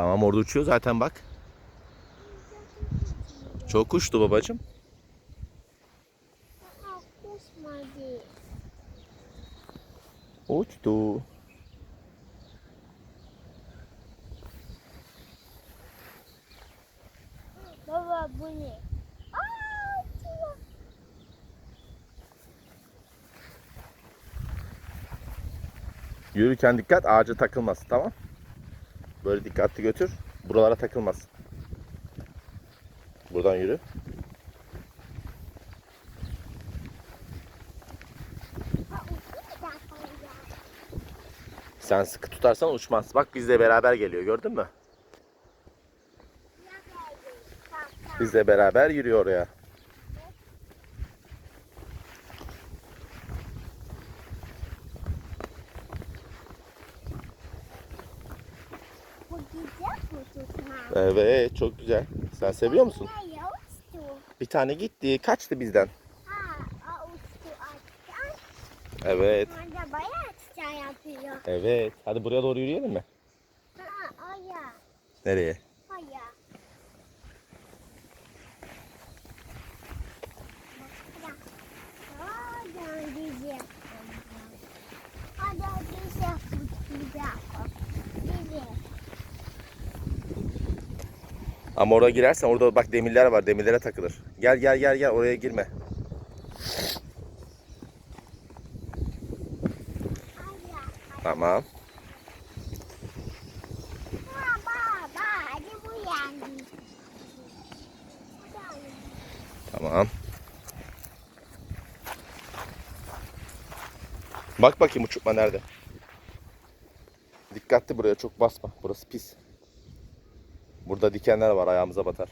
Tamam orada uçuyor zaten bak. Çok uçtu babacım. Uçtu. Baba bu ne? Yürürken dikkat ağaca takılmasın tamam. Böyle dikkatli götür. Buralara takılmasın. Buradan yürü. Sen sıkı tutarsan uçmaz. Bak bizle beraber geliyor gördün mü? Bizle beraber yürüyor oraya. Bu güzel bu tutma. Evet çok güzel. Sen seviyor musun? Bir tane gitti. Kaçtı bizden. Evet. Evet. Hadi buraya doğru yürüyelim mi? Ha, aya, Nereye? Hadi güzel güzel. Güzel. Ama oraya girersen orada bak demirler var. Demirlere takılır. Gel gel gel gel oraya girme. Tamam. Tamam. Bak bakayım uçurtma nerede? Dikkatli buraya çok basma. Burası pis. Burada dikenler var ayağımıza batar.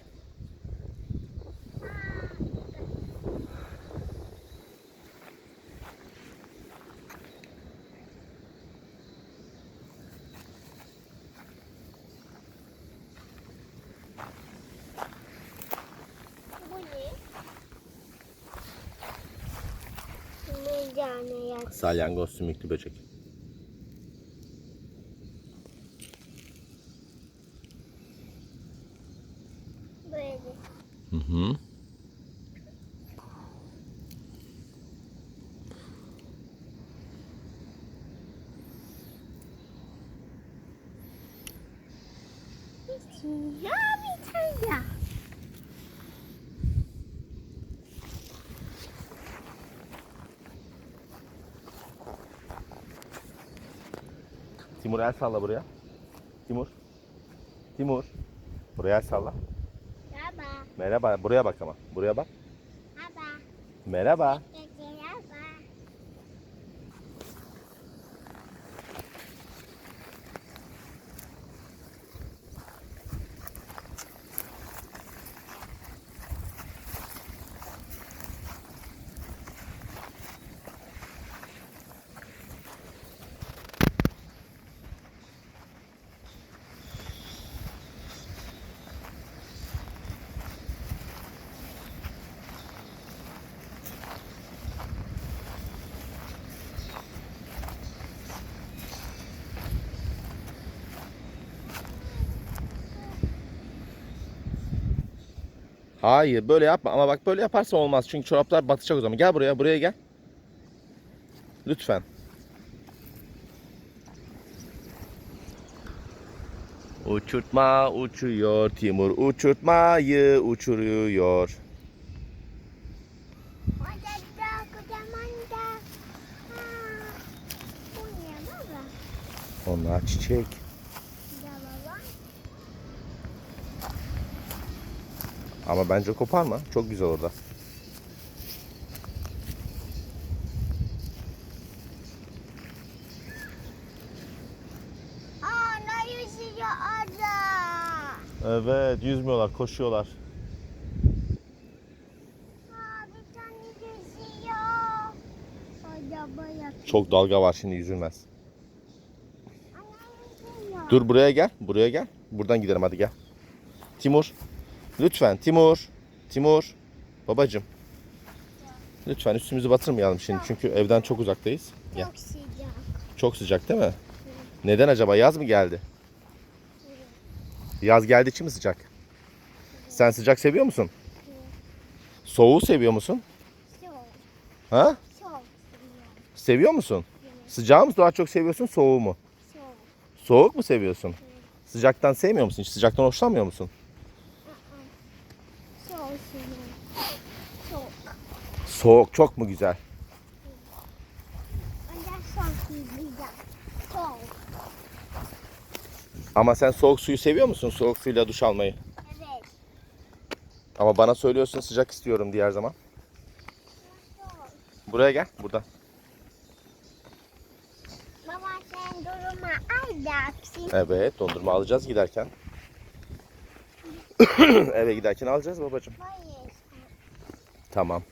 Salyangoz sümüklü böcek. Böyle. Hı hı. Ya bir tane ya. Timur el salla buraya. Timur. Timur. Buraya el salla. Merhaba. Buraya bak ama. Buraya bak. baba, Merhaba. Hayır böyle yapma ama bak böyle yaparsan olmaz çünkü çoraplar batacak o zaman. Gel buraya buraya gel. Lütfen. Uçurtma uçuyor Timur uçurtmayı uçuruyor. Orada da kocaman da. Ha, bu ne baba? Onlar çiçek. Ya baba. Ama bence koparma. Çok güzel orada. Aa, ne yüzüyor orada? Evet yüzmüyorlar koşuyorlar. Aa, bir tane yüzüyor. Orada bayağı. Çok dalga var şimdi yüzülmez. Ana yüzüyor. Dur buraya gel. Buraya gel. Buradan gidelim hadi gel. Timur. Lütfen Timur. Timur. Babacım. Lütfen üstümüzü batırmayalım şimdi çünkü evden çok uzaktayız. Çok sıcak. Çok sıcak değil mi? Neden acaba? Yaz mı geldi? Yaz geldiği için mi sıcak? Sen sıcak seviyor musun? Soğuğu seviyor musun? Çok. Ha? Çok. Seviyor musun? Sıcağı mı daha çok seviyorsun, soğuğu mu? Çok. Soğuk mu seviyorsun? Sıcaktan sevmiyor musun? Hiç sıcaktan hoşlanmıyor musun? Çok seviyorum. Çok. Soğuk çok mu güzel? Ama sen soğuk suyu seviyor musun? Soğuk suyla duş almayı. Evet. Ama bana söylüyorsun sıcak istiyorum diye her zaman. Buraya gel, buradan. Baba sen duruma alacaksın. Evet, dondurma alacağız giderken. Eve giderken alacağız babacığım. Hayır. Tamam.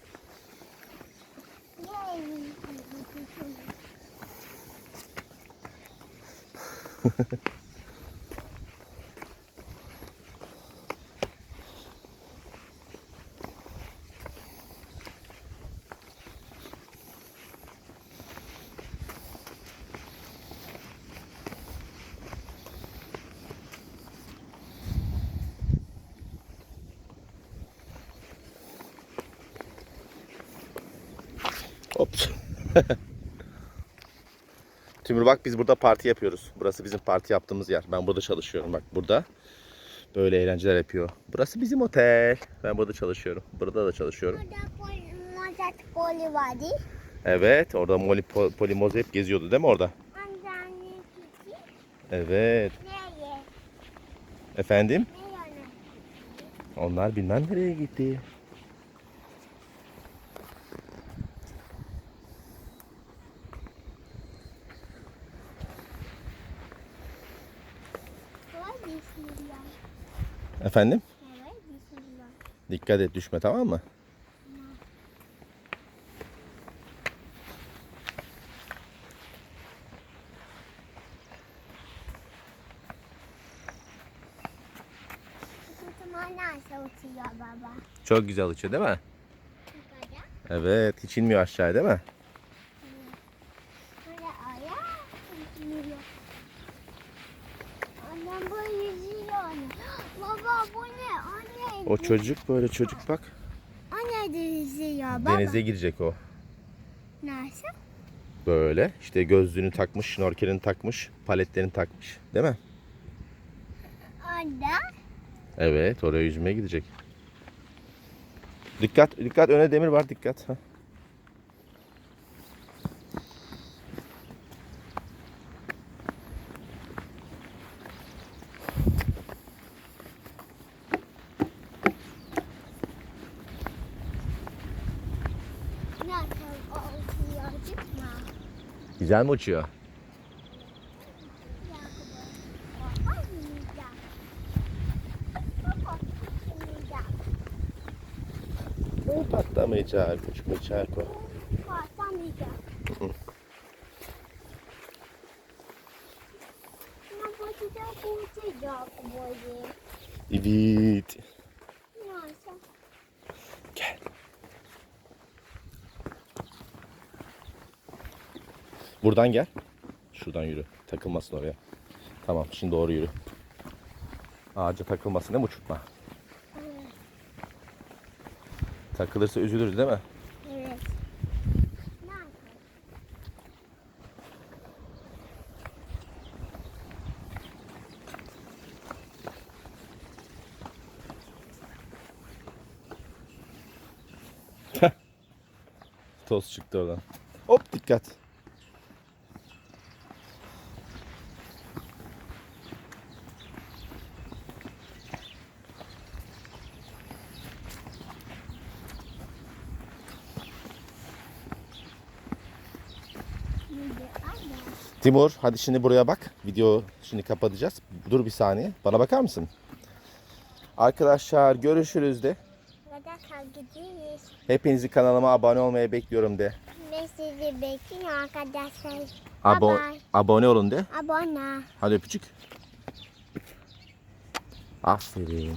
Ops. Timur bak biz burada parti yapıyoruz. Burası bizim parti yaptığımız yer. Ben burada çalışıyorum bak burada. Böyle eğlenceler yapıyor. Burası bizim otel. Ben burada çalışıyorum. Burada da çalışıyorum. Burada poli, poli vardı. Evet orada Molly Po- Polimoz hep geziyordu değil mi orada? Evet. Nereye? Efendim? Nereye? Onlar bilmem nereye gitti. Var bismillah. Efendim? Dikkat et düşme tamam mı? Çok güzel uçuyor değil mi? Evet hiç inmiyor aşağıya değil mi? Böyle ayağı uçuyor. Annem bu yüzüyor. Baba bu ne? Anne. O çocuk böyle çocuk bak. Anne de yüzüyor baba. Denize girecek o. Nasıl? Böyle işte gözlüğünü takmış, şnorkelini takmış, paletlerini takmış. Değil mi? Orada. Evet oraya yüzmeye gidecek. Dikkat dikkat öne demir var dikkat. Ha. Güzel mi uçuyor? O patlamayacak, uçmayacak o. Patlamayacak. Ama da uçacak böyle. Evet. Buradan gel. Şuradan yürü. Takılmasın oraya. Tamam şimdi doğru yürü. Ağaca takılmasın değil mi uçurtma? Evet. Takılırsa üzülürüz değil mi? Evet. Toz çıktı oradan. Hop dikkat. Timur hadi şimdi buraya bak. Video şimdi kapatacağız. Dur bir saniye. Bana bakar mısın? Arkadaşlar görüşürüz de. Hepinizi kanalıma abone olmaya bekliyorum de. Ben sizi bekliyorum arkadaşlar. Abo bye. abone olun de. Abone. Hadi öpücük. Aferin.